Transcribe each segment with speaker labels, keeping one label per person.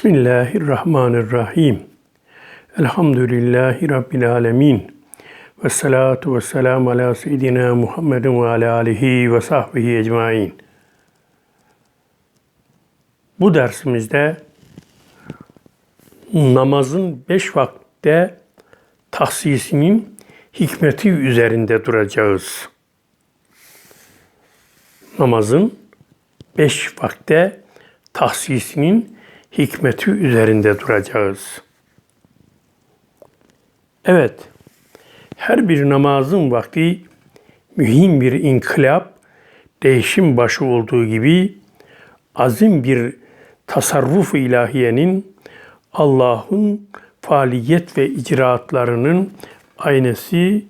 Speaker 1: Bismillahirrahmanirrahim. Elhamdülillahi Rabbil alemin. Ve salatu ve selamu ala seyyidina Muhammedin ve ala alihi ve sahbihi ecmain. Bu dersimizde namazın beş vakte tahsisinin hikmeti üzerinde duracağız. Namazın beş vakte tahsisinin hikmeti üzerinde duracağız. Evet, her bir namazın vakti mühim bir inkılap, değişim başı olduğu gibi azim bir tasarruf ilahiyenin Allah'ın faaliyet ve icraatlarının aynesi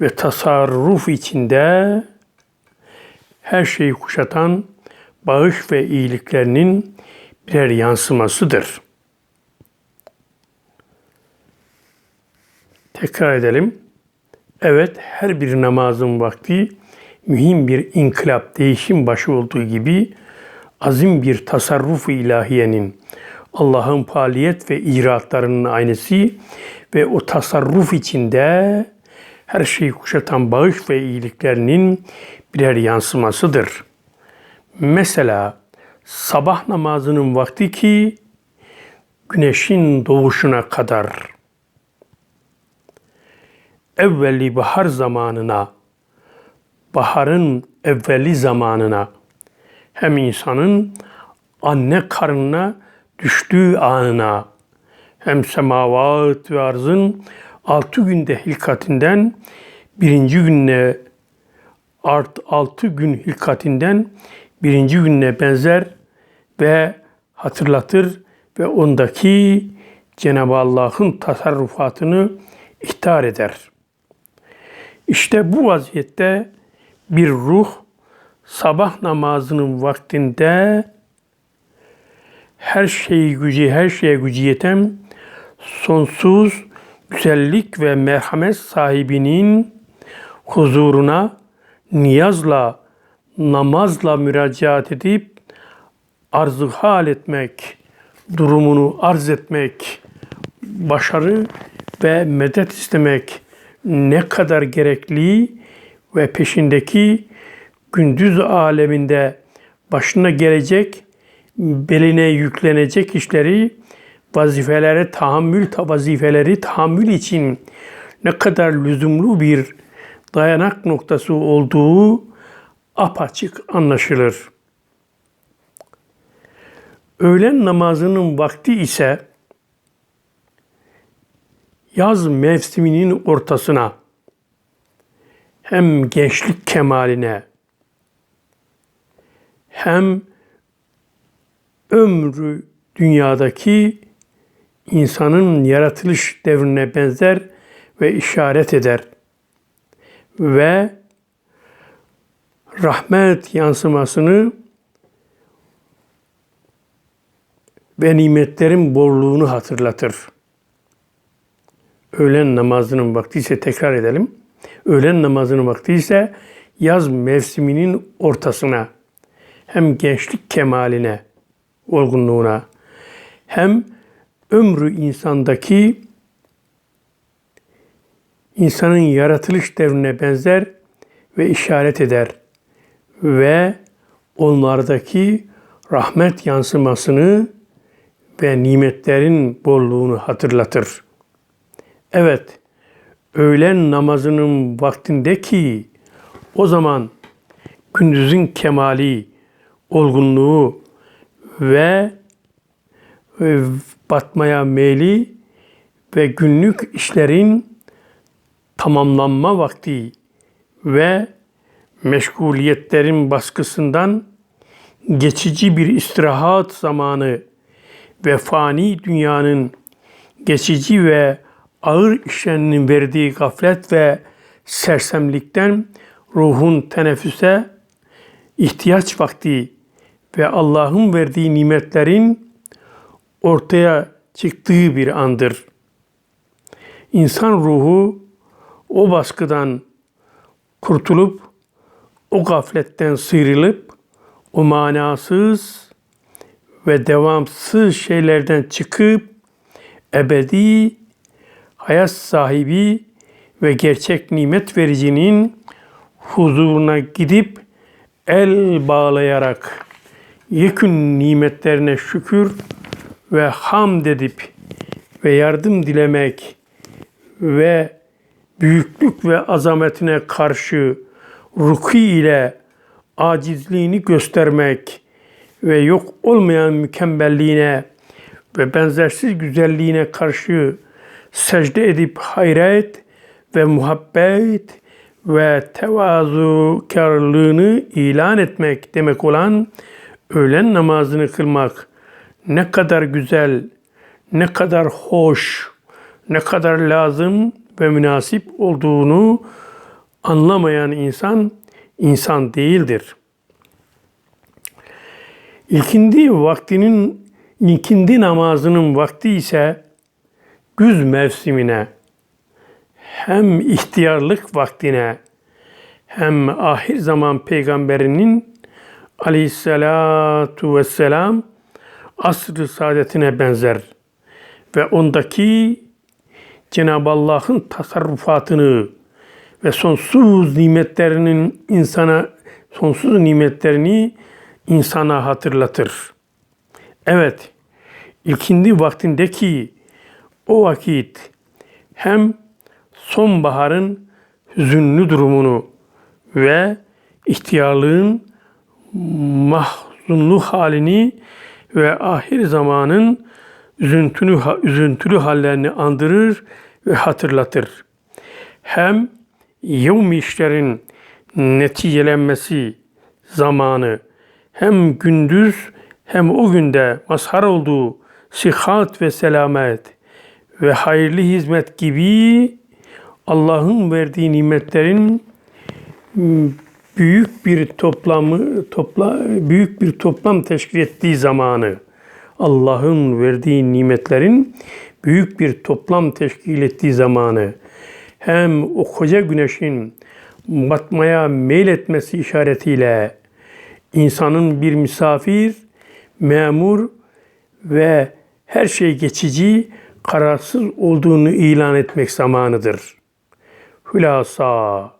Speaker 1: ve tasarruf içinde her şeyi kuşatan bağış ve iyiliklerinin birer yansımasıdır. Tekrar edelim. Evet, her bir namazın vakti mühim bir inkılap, değişim başı olduğu gibi azim bir tasarruf ilahiyenin, Allah'ın faaliyet ve icraatlarının aynısı ve o tasarruf içinde her şeyi kuşatan bağış ve iyiliklerinin birer yansımasıdır. Mesela sabah namazının vakti ki güneşin doğuşuna kadar. Evveli bahar zamanına, baharın evveli zamanına hem insanın anne karnına düştüğü anına hem semavat ve arzın altı günde hilkatinden birinci gününe art altı gün hilkatinden birinci gününe benzer ve hatırlatır ve ondaki Cenab-ı Allah'ın tasarrufatını ihtar eder. İşte bu vaziyette bir ruh sabah namazının vaktinde her şeyi gücü, her şeye gücü yeten sonsuz güzellik ve merhamet sahibinin huzuruna niyazla, namazla müracaat edip arzı hal etmek, durumunu arz etmek, başarı ve medet istemek ne kadar gerekli ve peşindeki gündüz aleminde başına gelecek, beline yüklenecek işleri, vazifelere tahammül, vazifeleri tahammül için ne kadar lüzumlu bir dayanak noktası olduğu apaçık anlaşılır. Öğlen namazının vakti ise yaz mevsiminin ortasına hem gençlik kemaline hem ömrü dünyadaki insanın yaratılış devrine benzer ve işaret eder. Ve rahmet yansımasını ve nimetlerin bolluğunu hatırlatır. Öğlen namazının vakti ise tekrar edelim. Öğlen namazının vakti ise yaz mevsiminin ortasına hem gençlik kemaline, olgunluğuna hem ömrü insandaki insanın yaratılış devrine benzer ve işaret eder ve onlardaki rahmet yansımasını ve nimetlerin bolluğunu hatırlatır. Evet, öğlen namazının vaktindeki o zaman gündüzün kemali, olgunluğu ve batmaya meyli ve günlük işlerin tamamlanma vakti ve meşguliyetlerin baskısından geçici bir istirahat zamanı ve fani dünyanın geçici ve ağır işlerinin verdiği gaflet ve sersemlikten ruhun teneffüse ihtiyaç vakti ve Allah'ın verdiği nimetlerin ortaya çıktığı bir andır. İnsan ruhu o baskıdan kurtulup o gafletten sıyrılıp o manasız ve devamsız şeylerden çıkıp ebedi hayat sahibi ve gerçek nimet vericinin huzuruna gidip el bağlayarak yekün nimetlerine şükür ve hamd edip ve yardım dilemek ve büyüklük ve azametine karşı ruku ile acizliğini göstermek ve yok olmayan mükemmelliğine ve benzersiz güzelliğine karşı secde edip hayret ve muhabbet ve tevazukarlığını ilan etmek demek olan öğlen namazını kılmak ne kadar güzel, ne kadar hoş, ne kadar lazım ve münasip olduğunu anlamayan insan insan değildir. İkindi vaktinin ikindi namazının vakti ise güz mevsimine hem ihtiyarlık vaktine hem ahir zaman peygamberinin aleyhissalatu vesselam asr-ı saadetine benzer ve ondaki Cenab-ı Allah'ın tasarrufatını ve sonsuz nimetlerinin insana sonsuz nimetlerini insana hatırlatır. Evet, ilkindi vaktindeki o vakit hem sonbaharın hüzünlü durumunu ve ihtiyarlığın mahzunlu halini ve ahir zamanın üzüntülü, üzüntülü hallerini andırır ve hatırlatır. Hem yevmi işlerin neticelenmesi zamanı hem gündüz hem o günde mazhar olduğu sıhhat ve selamet ve hayırlı hizmet gibi Allah'ın verdiği nimetlerin büyük bir toplamı topla büyük bir toplam teşkil ettiği zamanı Allah'ın verdiği nimetlerin büyük bir toplam teşkil ettiği zamanı hem o koca güneşin batmaya meyletmesi işaretiyle insanın bir misafir, memur ve her şey geçici, kararsız olduğunu ilan etmek zamanıdır. Hülasa,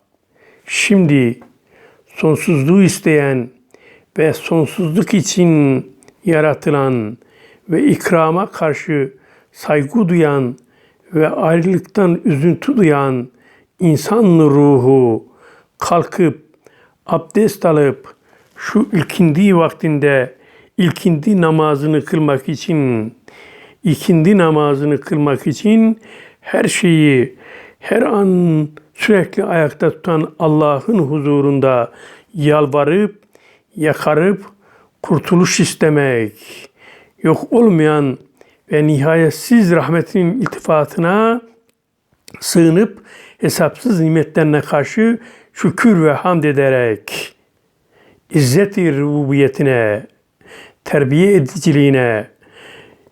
Speaker 1: şimdi sonsuzluğu isteyen ve sonsuzluk için yaratılan ve ikrama karşı saygı duyan ve ayrılıktan üzüntü duyan insan ruhu kalkıp abdest alıp şu ilkindi vaktinde ilkindi namazını kılmak için ikindi namazını kılmak için her şeyi her an sürekli ayakta tutan Allah'ın huzurunda yalvarıp yakarıp kurtuluş istemek. Yok olmayan ve nihayetsiz rahmetinin iltifatına sığınıp hesapsız nimetlerine karşı şükür ve hamd ederek izzet-i rububiyetine, terbiye ediciliğine,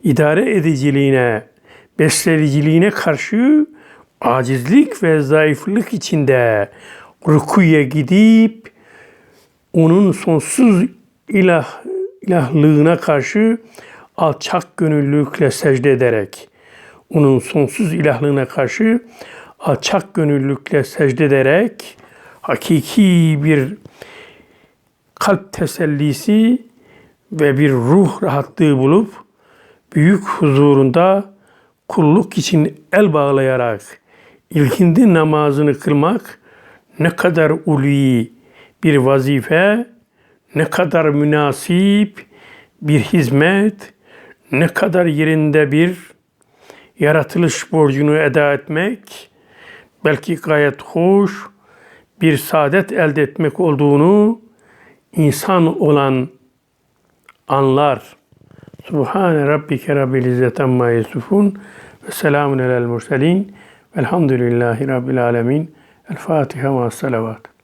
Speaker 1: idare ediciliğine, beslericiliğine karşı acizlik ve zayıflık içinde rukuya gidip onun sonsuz ilah ilahlığına karşı alçak gönüllülükle secde ederek onun sonsuz ilahlığına karşı alçak gönüllülükle secde ederek hakiki bir kalp tesellisi ve bir ruh rahatlığı bulup büyük huzurunda kulluk için el bağlayarak ilkindi namazını kılmak ne kadar ulvi bir vazife, ne kadar münasip bir hizmet, ne kadar yerinde bir yaratılış borcunu eda etmek, belki gayet hoş bir saadet elde etmek olduğunu insan olan anlar. Subhane Rabbike Rabbil İzzet Amma Yesufun ve selamun alel murselin velhamdülillahi Rabbil Alemin. El Fatiha ve salavat.